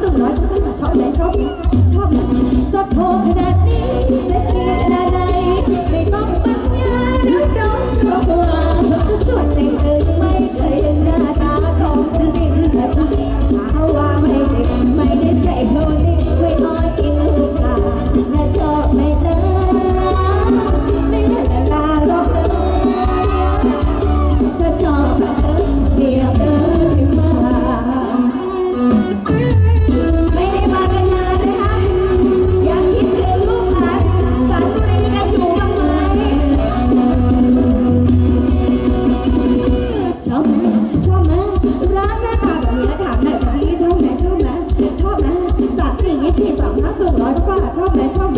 สาวน้อยก็ต้องชอบเลยชอบชอบสักสะโพขนาดนี้ ชอบไหมชอบไหม